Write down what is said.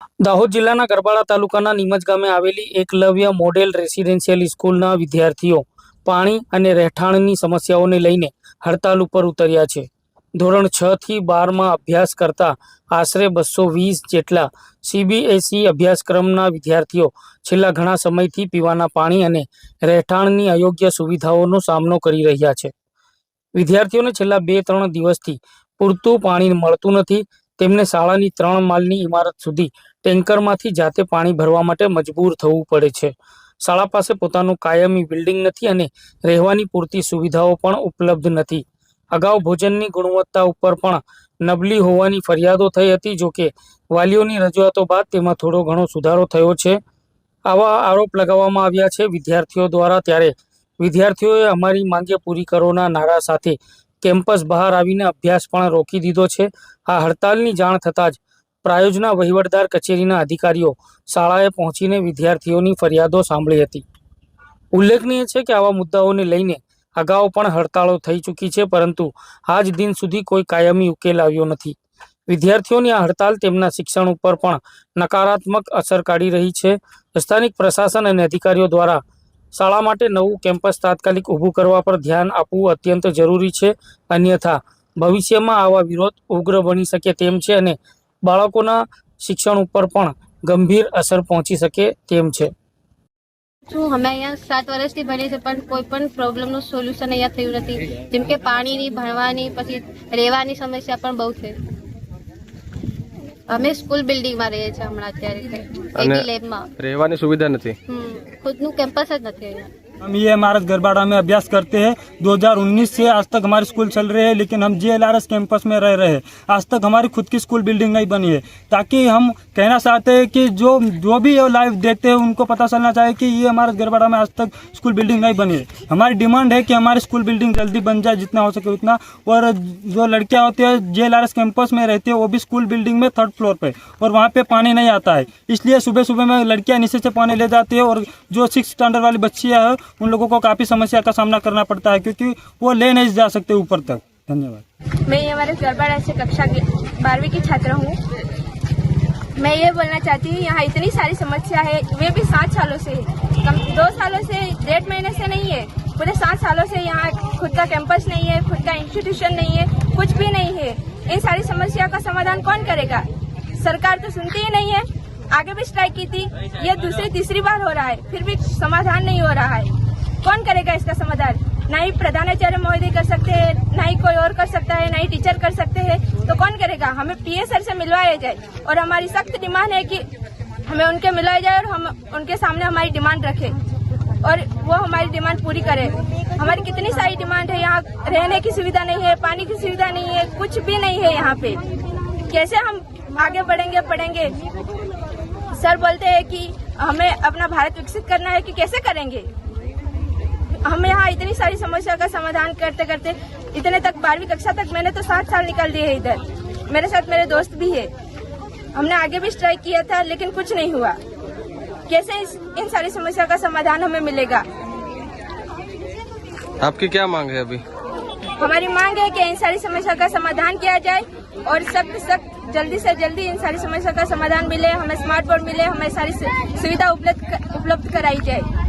દાહોદ જિલ્લાના ગરબાડા તાલુકાના નીમજ ગામે આવેલી એકલવ્ય મોડેલ રેસિડેન્શિયલ સ્કૂલના વિદ્યાર્થીઓ પાણી અને રહેઠાણની સમસ્યાઓને લઈને હડતાલ ઉપર ઉતર્યા છે. ધોરણ છ થી બારમાં અભ્યાસ કરતા આશરે બસો વીસ જેટલા સીબીએસઈ અભ્યાસક્રમના વિદ્યાર્થીઓ છેલ્લા ઘણા સમયથી પીવાના પાણી અને રહેઠાણની અયોગ્ય સુવિધાઓનો સામનો કરી રહ્યા છે. વિદ્યાર્થીઓને છેલ્લા બે ત્રણ દિવસથી પૂરતું પાણી મળતું નથી. તેમને શાળાની ત્રણ માળની ઇમારત સુધી ટેન્કરમાંથી જાતે પાણી ભરવા માટે મજબૂર થવું પડે છે. શાળા પાસે પોતાનું કાયમી બિલ્ડિંગ નથી અને રહેવાની પૂરતી સુવિધાઓ પણ ઉપલબ્ધ નથી. અગાઉ ભોજનની ગુણવત્તા ઉપર પણ નબળી હોવાની ફરિયાદો થઈ હતી જોકે વાલીઓની રજૂઆતો બાદ તેમાં થોડો ઘણો સુધારો થયો છે. આવા આરોપ લગાવવામાં આવ્યા છે વિદ્યાર્થીઓ દ્વારા ત્યારે. વિદ્યાર્થીઓએ અમારી માંગે પૂરી કરોના નારા સાથે કેમ્પસ બહાર આવીને અભ્યાસ પણ રોકી દીધો છે. આ હડતાલની જાણ થતાં જ પ્રાયોજના વહીવટદાર કચેરીના અધિકારીઓ શાળાએ પહોંચીને વિદ્યાર્થીઓની ફરિયાદો સાંભળી હતી. ઉલ્લેખનીય છે કે આવા મુદ્દાઓને લઈને અગાઉ પણ હડતાળો થઈ ચૂકી છે, પરંતુ આજ દિન સુધી કોઈ કાયમી ઉકેલ આવ્યો નથી. વિદ્યાર્થીઓની આ હડતાલ તેમના શિક્ષણ ઉપર પણ નકારાત્મક અસર કાઢી રહી છે. સ્થાનિક પ્રશાસન અને અધિકારીઓ દ્વારા શાળા માટે નવું કેમ્પસ તાત્કાલિક ઊભું કરવા પર ધ્યાન આપવું અત્યંત જરૂરી છે. અન્યથા, ભવિષ્યમાં આવા વિરોધ ઉગ્ર બની શકે તેમ છે અને બાળકોના શિક્ષણ ઉપર પણ ગંભીર અસર પહોંચી શકે તેમ છે. શું અમે અહીંયા સાત વર્ષથી ભણીએ છીએ પણ કોઈ પણ પ્રોબ્લેમનું સોલ્યુશન અહીંયા થયું નથી. જેમ કે પાણીની ભણવાની પછી રહેવાની સમસ્યા પણ બહુ છે. અમે સ્કૂલ બિલ્ડિંગમાં રહીએ છીએ હમણાં અત્યારે. લેબમાં. રહેવાની સુવિધા નથી? ખુદ ખુદનું કેમ્પસ જ નથી અહીંયા. हम ये इमारत गरबाड़ा में अभ्यास करते हैं। 2019 से आज तक हमारे स्कूल चल रहे हैं, लेकिन हम जेएलआरएस कैंपस में रह रहे हैं। आज तक हमारी खुद की स्कूल बिल्डिंग नहीं बनी है। ताकि हम कहना चाहते हैं कि जो जो भी ये लाइव देखते हैं, उनको पता चलना चाहिए कि ये इमारत गरबाड़ा में आज तक स्कूल बिल्डिंग नहीं बनी है। हमारी डिमांड है कि हमारी स्कूल बिल्डिंग जल्दी बन जाए, जितना हो सके उतना। और जो लड़कियाँ होती है, जे कैंपस में रहती है, वो भी स्कूल बिल्डिंग में थर्ड फ्लोर पर और वहाँ पर पानी नहीं आता है। इसलिए सुबह सुबह में लड़कियाँ नीचे से पानी ले जाती है, और जो सिक्स स्टैंडर्ड वाली बच्चियाँ हैं उन लोगों को काफ़ी समस्या का सामना करना पड़ता है, क्योंकि वो ले नहीं जा सकते ऊपर तक। धन्यवाद। मैं हमारे गरबाड़ा से कक्षा बारहवीं की छात्रा हूँ। मैं ये बोलना चाहती हूँ, यहाँ इतनी सारी समस्या है, वे भी सात सालों से कम दो सालों से, डेढ़ महीने से नहीं है, पूरे सात सालों से यहाँ खुद का कैंपस नहीं है, खुद का इंस्टीट्यूशन नहीं है, कुछ भी नहीं है। इन सारी समस्या का समाधान कौन करेगा? सरकार तो सुनती ही नहीं है। आगे भी स्ट्राइक की थी, ये दूसरी, तीसरी बार हो रहा है, फिर भी समाधान नहीं हो रहा है। कौन करेगा इसका समाधान? ना ही प्रधानाचार्य महोदय कर सकते हैं, ना ही कोई और कर सकता है, ना ही टीचर कर सकते हैं। तो कौन करेगा? हमें पीए सर से मिलवाया जाए और हमारी सख्त डिमांड है कि हमें उनके मिलाया जाए और हम उनके सामने हमारी डिमांड रखें और वो हमारी डिमांड पूरी करे। हमारी कितनी सारी डिमांड है? यहाँ रहने की सुविधा नहीं है, पानी की सुविधा नहीं है, कुछ भी नहीं है यहाँ पे। कैसे हम आगे बढ़ेंगे पढ़ेंगे सर बोलते हैं कि हमें अपना भारत विकसित करना है कि कैसे करेंगे? हम यहाँ इतनी सारी समस्या का समाधान करते करते इतने तक बारहवीं कक्षा तक मैंने तो सात साल निकाल दिए हैं इधर। मेरे साथ मेरे दोस्त भी है। हमने आगे भी स्ट्राइक किया था लेकिन कुछ नहीं हुआ। कैसे इस, इन सारी समस्या का समाधान हमें मिलेगा? आपकी क्या मांग है अभी? हमारी मांग है कि इन सारी समस्या का समाधान किया जाए और सख्त सख्त जल्दी से जल्दी इन सारी समस्या का समाधान मिले हमें स्मार्ट बोर्ड मिले हमें सारी सुविधा उपलब्ध उपलब्ध कराई जाए।